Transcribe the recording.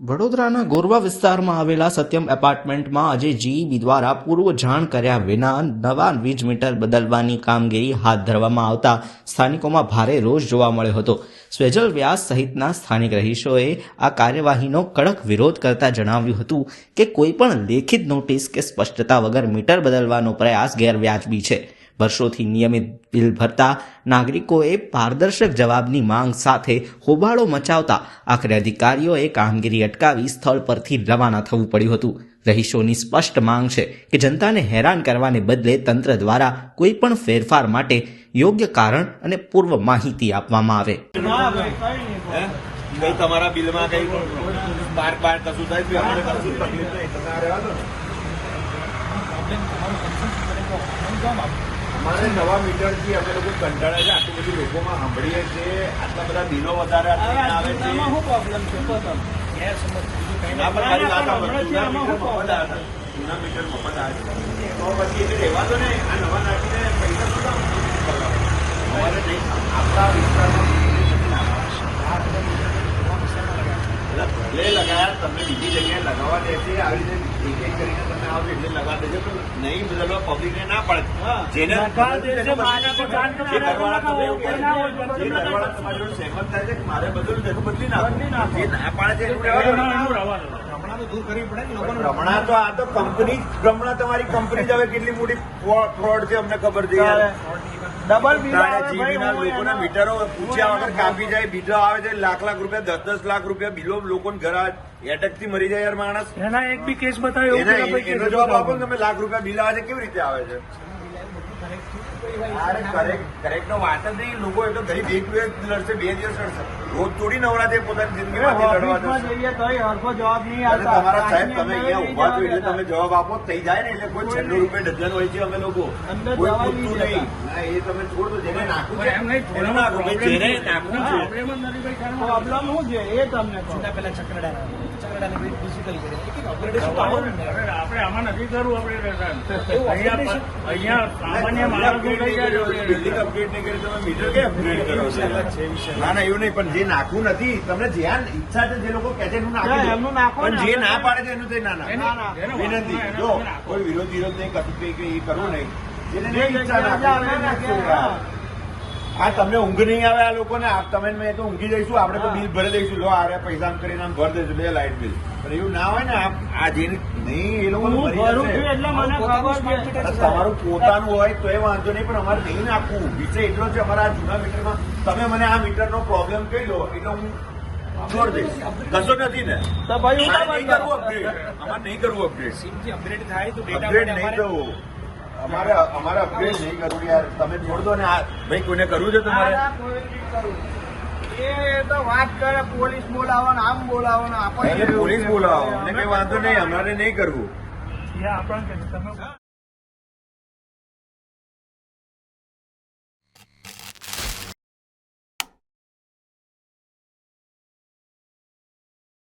વડોદરાના ગોરવા વિસ્તારમાં આવેલા સત્યમ એપાર્ટમેન્ટમાં આજે જીઈબી દ્વારા પૂર્વ જાણ કર્યા વિના નવા વીજ મીટર બદલવાની કામગીરી હાથ ધરવામાં આવતા સ્થાનિકોમાં ભારે રોષ જોવા મળ્યો હતો. સ્વેજલ વ્યાસ સહિતના સ્થાનિક રહીશોએ આ કાર્યવાહીનો કડક વિરોધ કરતા જણાવ્યું હતું કે કોઈપણ લેખિત નોટિસ કે સ્પષ્ટતા વગર મીટર બદલવાનો પ્રયાસ ગેરવ્યાજબી છે. વર્ષોથી નિયમિત બિલ ભરતા નાગરિકોએ પારદર્શક જવાબની માંગ સાથે હોબાળો મચાવતા આખરે અધિકારીઓએ કામગીરી અટકાવી સ્થળ પરથી રવાના થવું પડ્યું હતું. રહીશોની સ્પષ્ટ માંગ છે કે જનતાને હેરાન કરવાને બદલે તંત્ર દ્વારા કોઈ પણ ફેરફાર માટે યોગ્ય કારણ અને પૂર્વ માહિતી આપવામાં આવે. તમારા બિલમાં કઈ બાર બાર કશું થાય તકલીફ નહીં. અમારે નવા મીટરથી અમે લોકો કંટાળે છે આટલું બધું લોકોમાં સાંભળીએ છીએ. આટલા બધા બિલો વધારે આવે છે. શું પ્રોબ્લેમ મારી જૂના મીટર મફત છે. તો પછી એટલે રહેવા ને આ નવા નાખીને પૈસા શું અમારે નહીં. આપણા વિસ્તારમાં ભલે લગાયા તમને બીજી જગ્યાએ લગાવવા દેશે આવી રીતે એક એક કરીને મારે તો થાય છે મારે બધું બદલી નાખો જે ના પાડે છે. ભ્રમણા તો આ તો કંપની રમણા તમારી કંપની જ હવે કેટલી મોટી ફ્રોડ છે અમને ખબર છે. ડબલ બિલ લોકોના મીટરો પૂછ્યા વગર કાપી જાય બીજો આવે છે લાખ લાખ રૂપિયા દસ દસ લાખ રૂપિયા બિલો લોકોને ઘર એટેકથી મરી જાય યાર માણસ. એના એક બી કેસ બતાવ્યો એનો જવાબ આપો તમે લાખ રૂપિયા બિલ આવે છે કેવી રીતે આવે છે? અરે કરેક્ટ કરેક્ટ નો વાત જ નહીં. લોકો એ તો ગરીબ એક દિવસ લડશે બે દિવસ લડશે. રોજ થોડી નવરા પોતાની જિંદગી લડવા જઈએ તોય હરખો જવાબ નહીં તમારા સાહેબ તમે અહીંયા ઊભા છો એટલે તમે જવાબ આપો થઈ જાય ને એટલે કોઈ છન્નું રૂપિયા ડઝન હોય છે અમે લોકો. અંદર કોઈ પૂછતું નહીં એ તમે છોડ દો જેને નાખવું છે એમ નહીં, એને નાખો. જેને નાખવું છે. પ્રોબ્લેમ શું છે? એ તમને કહું. અરે, આપણે આમાં નથી કરવું આપણે અહીંયા અહીંયા સામાન્ય માણસ બિલ્ડિંગ અપગ્રેડ નહીં કરી તમે મીટર કે અપગ્રેડ કરો છો? ના ના એવું નહીં પણ જે નાખવું નથી તમને જ્યાં ઈચ્છા છે જે લોકો કહે છે એનું નાખી પણ જે ના પાડે છે એનું તે ના ના વિનંતી જો કોઈ વિરોધ વિરોધ નહીં કરતું કે કે એ કરવું નહીં. જેને નહીં ઈચ્છા નાખવી, આપણે એને નાખીએ, નાખશું. આ તમને ઊંઘ નહીં આવે આ લોકોને? તમે મેં તો ઊંઘી જઈશું. આપણે તો બિલ ભરી દઈશું. લો આ પૈસા આમ કરીને આમ ભરી દઈશું. લે લાઇટ બિલ. પણ એવું ના હોય ને આ આ જે નહીં એ લોકો હું ભરું છું એટલે મને ખબર છે. તમારું પોતાનું હોય તો એ વાંધો નહીં પણ અમારે નહીં નાખવું. વિષય એટલો છે અમારા જૂના મીટરમાં. તમે મને આ મીટરનો પ્રોબ્લેમ કહી દો એટલે હું છોડ દઈશ. કશો નથી ને? તો ભાઈ અમારે નહીં કરવું અપગ્રેડ અમારે નહીં કરવું અપગ્રેડ અપગ્રેડ થાય તો અપગ્રેડ નહીં થવું અમારે અમારે અપગ્રેડ નહીં કરવું યાર. તમે છોડ દો ને આ. ભાઈ કોઈને કરવું છે તમારે? એ તો વાત કરે પોલીસ બોલાવો ને આમ બોલાવો ને એટલે પોલીસ બોલાવો. ને કઈ વાંધો નહીં અમારે નહીં કરવું. આપણને તમે